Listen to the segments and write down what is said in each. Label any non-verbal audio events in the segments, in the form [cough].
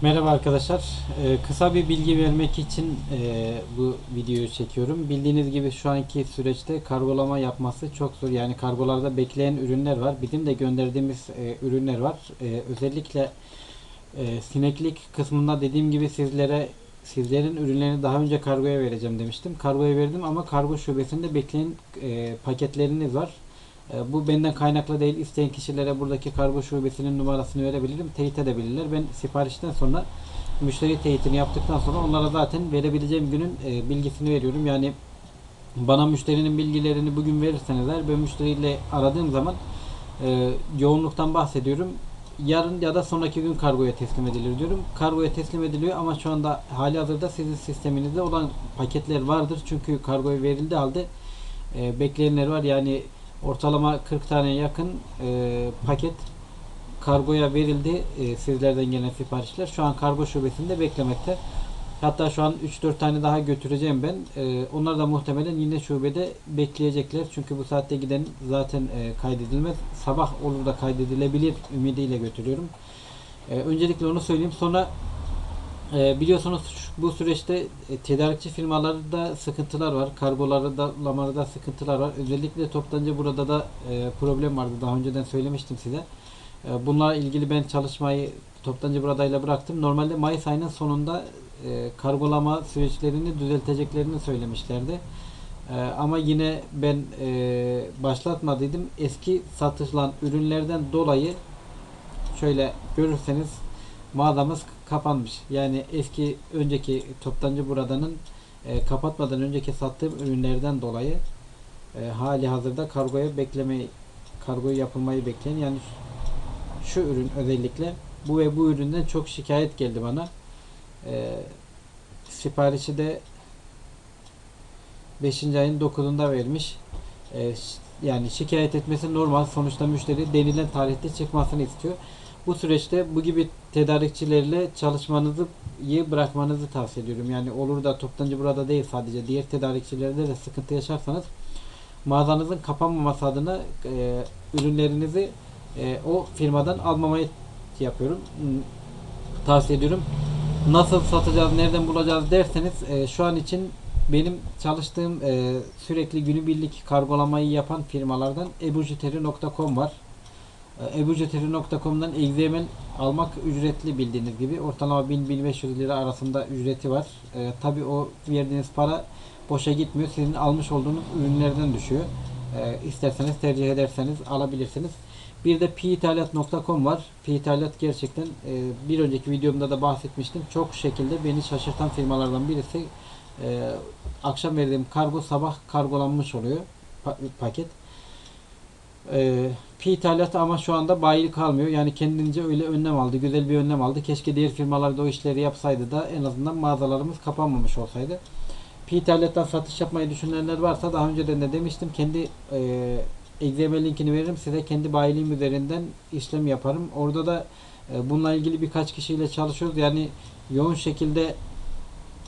Merhaba arkadaşlar. Ee, kısa bir bilgi vermek için e, bu videoyu çekiyorum. Bildiğiniz gibi şu anki süreçte kargolama yapması çok zor. Yani kargolarda bekleyen ürünler var. Bizim de gönderdiğimiz e, ürünler var. E, özellikle e, sineklik kısmında dediğim gibi sizlere sizlerin ürünlerini daha önce kargoya vereceğim demiştim. Kargoya verdim ama kargo şubesinde bekleyen e, paketleriniz var. E, Bu benden kaynaklı değil. İsteyen kişilere buradaki kargo şubesinin numarasını verebilirim. Teyit edebilirler. Ben siparişten sonra müşteri teyitini yaptıktan sonra onlara zaten verebileceğim günün e, bilgisini veriyorum. Yani bana müşterinin bilgilerini bugün verirseniz eğer ben müşteriyle aradığım zaman e, yoğunluktan bahsediyorum. Yarın ya da sonraki gün kargoya teslim edilir diyorum. Kargoya teslim ediliyor ama şu anda hali hazırda sizin sisteminizde olan paketler vardır. Çünkü kargoya verildi halde e, bekleyenler var. Yani ortalama 40 tane yakın e, paket kargoya verildi e, sizlerden gelen siparişler. Şu an kargo şubesinde beklemekte. Hatta şu an 3-4 tane daha götüreceğim ben. E, onlar da muhtemelen yine şubede bekleyecekler. Çünkü bu saatte giden zaten e, kaydedilmez. Sabah olur da kaydedilebilir ümidiyle götürüyorum. E, öncelikle onu söyleyeyim. Sonra e, biliyorsunuz bu süreçte e, tedarikçi firmalarda sıkıntılar var. Kargolarda, lamalarda sıkıntılar var. Özellikle toptancı burada da e, problem vardı. Daha önceden söylemiştim size. E, bunlarla ilgili ben çalışmayı toptancı buradayla bıraktım. Normalde Mayıs ayının sonunda e, kargolama süreçlerini düzelteceklerini söylemişlerdi. E, ama yine ben e, başlatmadıydım. Eski satılan ürünlerden dolayı şöyle görürseniz mağazamız kapanmış. Yani eski önceki toptancı buradanın e, kapatmadan önceki sattığım ürünlerden dolayı e, hali hazırda kargoya beklemeyi kargoyu yapılmayı bekleyen yani şu, ürün özellikle bu ve bu üründen çok şikayet geldi bana. E, siparişi de 5. ayın 9'unda vermiş. E, yani şikayet etmesi normal. Sonuçta müşteri denilen tarihte çıkmasını istiyor. Bu süreçte bu gibi tedarikçilerle çalışmanızı iyi bırakmanızı tavsiye ediyorum. Yani olur da toptancı burada değil sadece diğer tedarikçilerde de sıkıntı yaşarsanız mağazanızın kapanmaması adına e, ürünlerinizi e, o firmadan almamayı yapıyorum. Hmm, Tavsiye ediyorum. Nasıl satacağız, nereden bulacağız derseniz e, şu an için benim çalıştığım e, sürekli günübirlik kargolamayı yapan firmalardan ebujiteri.com var. E, ebujiteri.com'dan XML almak ücretli bildiğiniz gibi. Ortalama 1000-1500 lira arasında ücreti var. E, Tabi o verdiğiniz para boşa gitmiyor. Sizin almış olduğunuz ürünlerden düşüyor. E, isterseniz tercih ederseniz alabilirsiniz. Bir de pithalat.com var. Pithalat gerçekten e, bir önceki videomda da bahsetmiştim. Çok şekilde beni şaşırtan firmalardan birisi. E, akşam verdiğim kargo sabah kargolanmış oluyor pa- paket. E, Pithalat ama şu anda bayilik kalmıyor. Yani kendince öyle önlem aldı. Güzel bir önlem aldı. Keşke diğer firmalar da o işleri yapsaydı da en azından mağazalarımız kapanmamış olsaydı. P-Tablet'ten satış yapmayı düşünenler varsa daha önceden de demiştim. Kendi e, XML linkini veririm size. Kendi bayiliğim üzerinden işlem yaparım. Orada da e, bununla ilgili birkaç kişiyle çalışıyoruz. Yani yoğun şekilde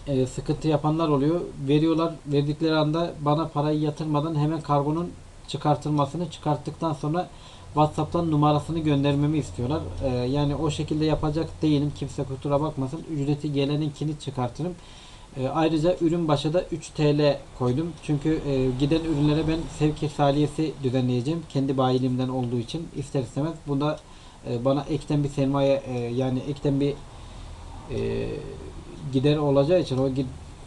e, sıkıntı yapanlar oluyor. Veriyorlar. Verdikleri anda bana parayı yatırmadan hemen kargonun çıkartılmasını çıkarttıktan sonra WhatsApp'tan numarasını göndermemi istiyorlar. E, yani o şekilde yapacak değilim. Kimse kusura bakmasın. Ücreti geleninkini çıkartırım. E, ayrıca ürün başı da 3 TL koydum. Çünkü e, giden ürünlere ben sevk irsaliyesi düzenleyeceğim. Kendi bayiliğimden olduğu için ister istemez. Bunda e, bana ekten bir sermaye e, yani ekten bir e, gider olacağı için o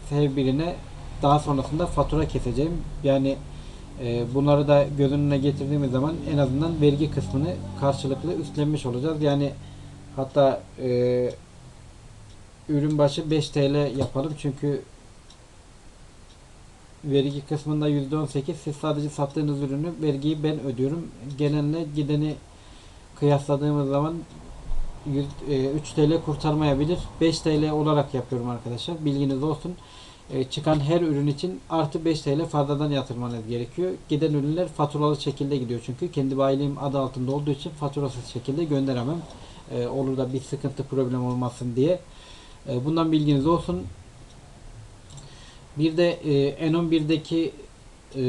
her birine daha sonrasında fatura keseceğim. Yani bunları da göz önüne getirdiğimiz zaman en azından vergi kısmını karşılıklı üstlenmiş olacağız. Yani hatta e, ürün başı 5 TL yapalım çünkü vergi kısmında %18 siz sadece sattığınız ürünü vergiyi ben ödüyorum. Gelenle gideni kıyasladığımız zaman yüz- e, 3 TL kurtarmayabilir. 5 TL olarak yapıyorum arkadaşlar. Bilginiz olsun. E, çıkan her ürün için artı 5 TL fazladan yatırmanız gerekiyor. Giden ürünler faturalı şekilde gidiyor çünkü kendi bayiliğim adı altında olduğu için faturasız şekilde gönderemem. E, olur da bir sıkıntı problem olmasın diye. E, bundan bilginiz olsun. Bir de e, N11'deki e,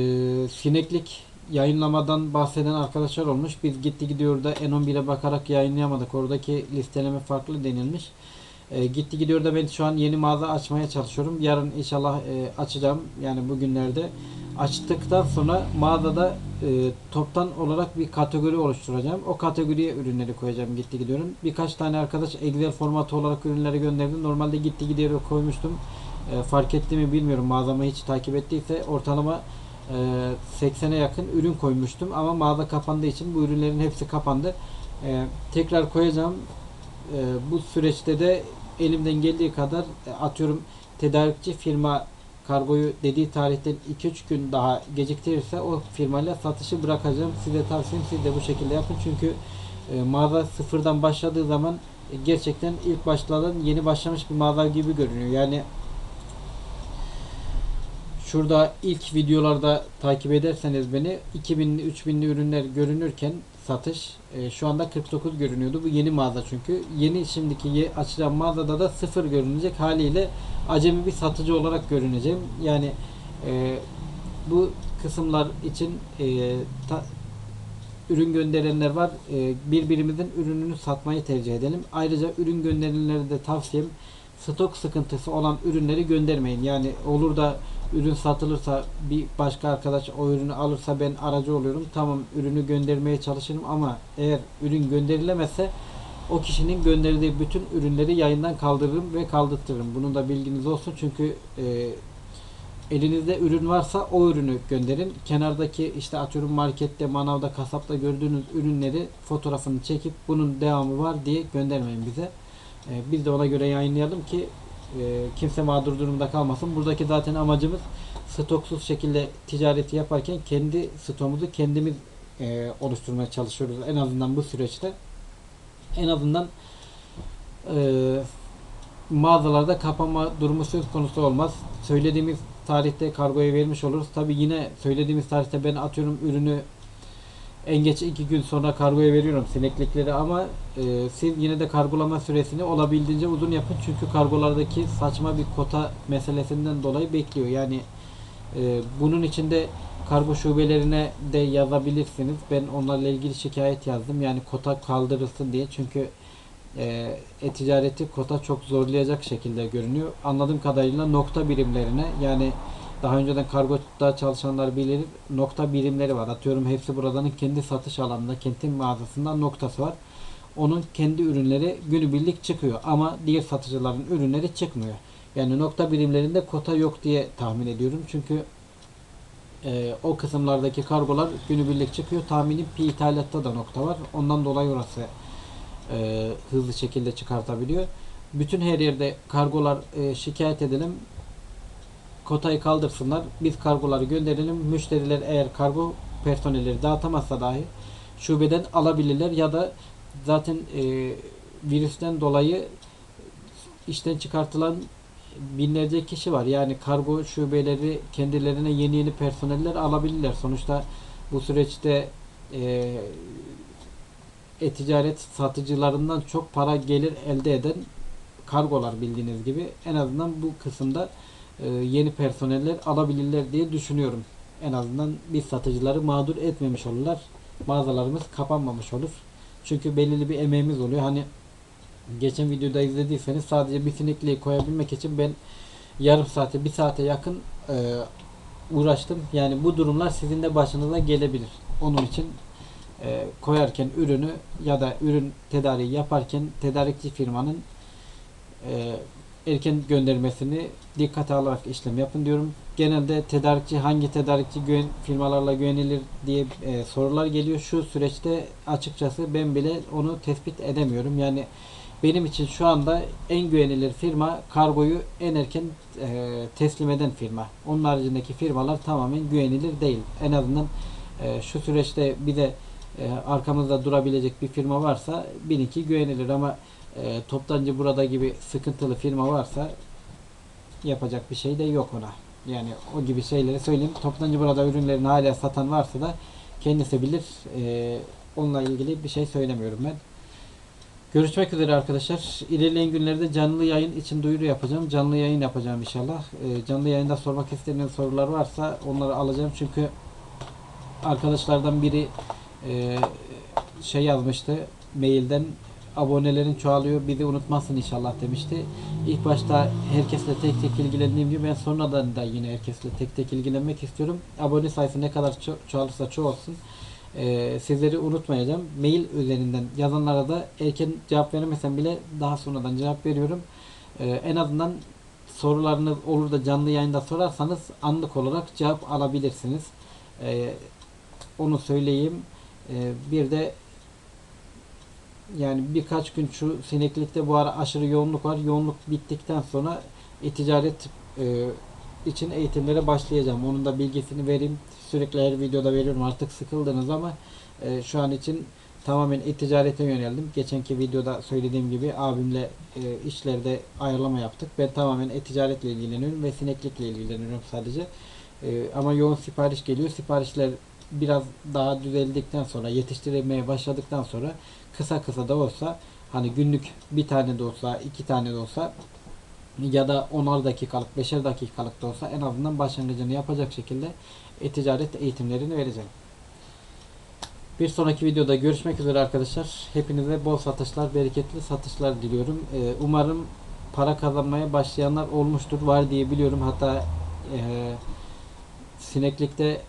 sineklik yayınlamadan bahseden arkadaşlar olmuş. Biz gitti gidiyor da N11'e bakarak yayınlayamadık. Oradaki listeleme farklı denilmiş. E, gitti gidiyor da ben şu an yeni mağaza açmaya çalışıyorum. Yarın inşallah e, açacağım. Yani bugünlerde açtıktan sonra mağazada e, toptan olarak bir kategori oluşturacağım. O kategoriye ürünleri koyacağım gitti gidiyorum. Birkaç tane arkadaş Excel formatı olarak ürünleri gönderdi. Normalde gitti gidiyor koymuştum. E, fark etti mi bilmiyorum mağazamı hiç takip ettiyse ortalama e, 80'e yakın ürün koymuştum ama mağaza kapandığı için bu ürünlerin hepsi kapandı. E, tekrar koyacağım. E, bu süreçte de elimden geldiği kadar e, atıyorum tedarikçi firma kargoyu dediği tarihten 2-3 gün daha geciktirirse o firmayla satışı bırakacağım. Size tavsiyem siz de bu şekilde yapın. Çünkü e, mağaza sıfırdan başladığı zaman e, gerçekten ilk başlanan yeni başlamış bir mağaza gibi görünüyor. Yani şurada ilk videolarda takip ederseniz beni 2000'li 3000'li ürünler görünürken satış e, şu anda 49 görünüyordu. Bu yeni mağaza çünkü. Yeni şimdiki açılan mağazada da sıfır görünecek haliyle acemi bir satıcı olarak görüneceğim. Yani e, bu kısımlar için e, ta- ürün gönderenler var. E, birbirimizin ürününü satmayı tercih edelim. Ayrıca ürün gönderenlere de tavsiyem stok sıkıntısı olan ürünleri göndermeyin. Yani olur da ürün satılırsa bir başka arkadaş o ürünü alırsa ben aracı oluyorum. Tamam ürünü göndermeye çalışırım ama eğer ürün gönderilemezse o kişinin gönderdiği bütün ürünleri yayından kaldırırım ve kaldırtırım. Bunun da bilginiz olsun çünkü e, elinizde ürün varsa o ürünü gönderin. Kenardaki işte atıyorum markette, manavda, kasapta gördüğünüz ürünleri fotoğrafını çekip bunun devamı var diye göndermeyin bize. E, biz de ona göre yayınlayalım ki e, kimse mağdur durumda kalmasın. Buradaki zaten amacımız stoksuz şekilde ticareti yaparken kendi stoğumuzu kendimiz e, oluşturmaya çalışıyoruz. En azından bu süreçte. En azından e, mağazalarda kapanma durumu söz konusu olmaz. Söylediğimiz tarihte kargoya vermiş oluruz. Tabi yine söylediğimiz tarihte ben atıyorum ürünü en geç iki gün sonra kargoya veriyorum sineklikleri ama e, siz yine de kargolama süresini olabildiğince uzun yapın. Çünkü kargolardaki saçma bir kota meselesinden dolayı bekliyor. Yani e, bunun içinde kargo şubelerine de yazabilirsiniz. Ben onlarla ilgili şikayet yazdım. Yani kota kaldırılsın diye. Çünkü e, e-ticareti kota çok zorlayacak şekilde görünüyor. Anladığım kadarıyla nokta birimlerine yani daha önceden kargoda çalışanlar bilir nokta birimleri var. Atıyorum hepsi buradanın kendi satış alanında, kendi mağazasında noktası var. Onun kendi ürünleri günübirlik çıkıyor ama diğer satıcıların ürünleri çıkmıyor. Yani nokta birimlerinde kota yok diye tahmin ediyorum. Çünkü e, o kısımlardaki kargolar günübirlik çıkıyor. Tahminim pi ithalatta da nokta var. Ondan dolayı orası e, hızlı şekilde çıkartabiliyor. Bütün her yerde kargolar e, şikayet edelim. Kotayı kaldırsınlar. Biz kargoları gönderelim. Müşteriler eğer kargo personelleri dağıtamazsa dahi şubeden alabilirler ya da zaten e, virüsten dolayı işten çıkartılan binlerce kişi var. Yani kargo şubeleri kendilerine yeni yeni personeller alabilirler. Sonuçta bu süreçte e, e-ticaret satıcılarından çok para gelir elde eden kargolar bildiğiniz gibi en azından bu kısımda e, yeni personeller alabilirler diye düşünüyorum. En azından biz satıcıları mağdur etmemiş olurlar. Mağazalarımız kapanmamış olur. Çünkü belirli bir emeğimiz oluyor. Hani geçen videoda izlediyseniz sadece bir sinekliği koyabilmek için ben yarım saate bir saate yakın e, uğraştım. Yani bu durumlar sizin de başınıza gelebilir. Onun için e, koyarken ürünü ya da ürün tedariği yaparken tedarikçi firmanın e, erken göndermesini dikkate alarak işlem yapın diyorum. Genelde tedarikçi hangi tedarikçi güven, firmalarla güvenilir diye e, sorular geliyor. Şu süreçte açıkçası ben bile onu tespit edemiyorum. Yani benim için şu anda en güvenilir firma kargoyu en erken e, teslim eden firma. Onun haricindeki firmalar tamamen güvenilir değil. En azından e, şu süreçte bir de e, arkamızda durabilecek bir firma varsa bilin ki güvenilir ama e, toptancı burada gibi sıkıntılı firma varsa yapacak bir şey de yok ona. Yani o gibi şeyleri söyleyeyim. Toptancı burada ürünlerini hala satan varsa da kendisi bilir. E, onunla ilgili bir şey söylemiyorum ben. Görüşmek üzere arkadaşlar. İlerleyen günlerde canlı yayın için duyuru yapacağım. Canlı yayın yapacağım inşallah. E, canlı yayında sormak istediğiniz sorular varsa onları alacağım. Çünkü arkadaşlardan biri e, şey yazmıştı mailden abonelerin çoğalıyor bizi unutmazsın inşallah demişti. İlk başta herkesle tek tek ilgilendiğim gibi ben sonradan da yine herkesle tek tek ilgilenmek istiyorum. Abone sayısı ne kadar ço- çoğalırsa çoğalsın. Ee, sizleri unutmayacağım. Mail üzerinden yazanlara da erken cevap veremesem bile daha sonradan cevap veriyorum. Ee, en azından sorularınız olur da canlı yayında sorarsanız anlık olarak cevap alabilirsiniz. Ee, onu söyleyeyim. Ee, bir de yani birkaç gün şu sineklikte bu ara aşırı yoğunluk var. Yoğunluk bittikten sonra e-ticaret e, için eğitimlere başlayacağım. Onun da bilgisini vereyim. Sürekli her videoda veriyorum. Artık sıkıldınız ama e, şu an için tamamen e-ticarete yöneldim. Geçenki videoda söylediğim gibi abimle e, işlerde ayarlama yaptık. Ben tamamen e-ticaretle ilgileniyorum ve sineklikle ilgileniyorum sadece. E, ama yoğun sipariş geliyor. Siparişler biraz daha düzeldikten sonra yetiştirilmeye başladıktan sonra kısa kısa da olsa hani günlük bir tane de olsa iki tane de olsa ya da 10'ar dakikalık 5'er dakikalık da olsa en azından başlangıcını yapacak şekilde e-ticaret eğitimlerini vereceğim. Bir sonraki videoda görüşmek üzere arkadaşlar. Hepinize bol satışlar, bereketli satışlar diliyorum. Ee, umarım para kazanmaya başlayanlar olmuştur. Var diye biliyorum. Hatta eee sineklikte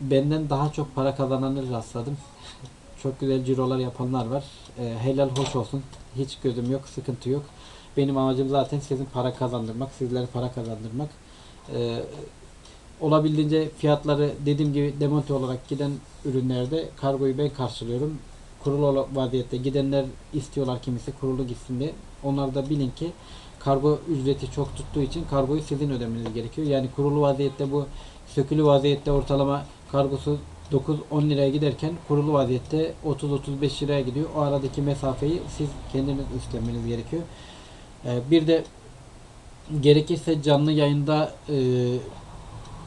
benden daha çok para kazananları rastladım. [laughs] çok güzel cirolar yapanlar var. Ee, helal hoş olsun. Hiç gözüm yok, sıkıntı yok. Benim amacım zaten sizin para kazandırmak, sizlere para kazandırmak. Ee, olabildiğince fiyatları dediğim gibi demonte olarak giden ürünlerde kargoyu ben karşılıyorum. Kurulu vaziyette gidenler istiyorlar kimisi kurulu gitsin diye. Onlar da bilin ki kargo ücreti çok tuttuğu için kargoyu sizin ödemeniz gerekiyor. Yani kurulu vaziyette bu sökülü vaziyette ortalama kargosu 9-10 liraya giderken kurulu vaziyette 30-35 liraya gidiyor. O aradaki mesafeyi siz kendiniz üstlenmeniz gerekiyor. Ee, bir de gerekirse canlı yayında e,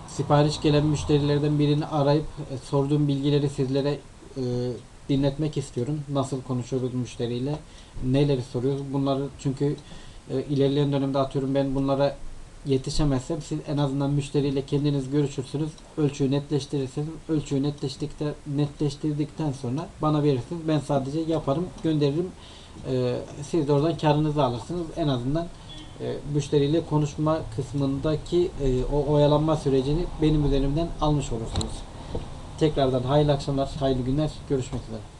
sipariş gelen müşterilerden birini arayıp e, sorduğum bilgileri sizlere e, dinletmek istiyorum. Nasıl konuşuyoruz müşteriyle, neleri soruyoruz. Bunları çünkü ilerleyen dönemde atıyorum ben bunlara yetişemezsem siz en azından müşteriyle kendiniz görüşürsünüz. Ölçüyü netleştirirsiniz. Ölçüyü netleştirdikten, netleştirdikten sonra bana verirsiniz. Ben sadece yaparım, gönderirim. E, siz de oradan karınızı alırsınız. En azından e, müşteriyle konuşma kısmındaki e, o oyalanma sürecini benim üzerimden almış olursunuz. Tekrardan hayırlı akşamlar, hayırlı günler. Görüşmek üzere.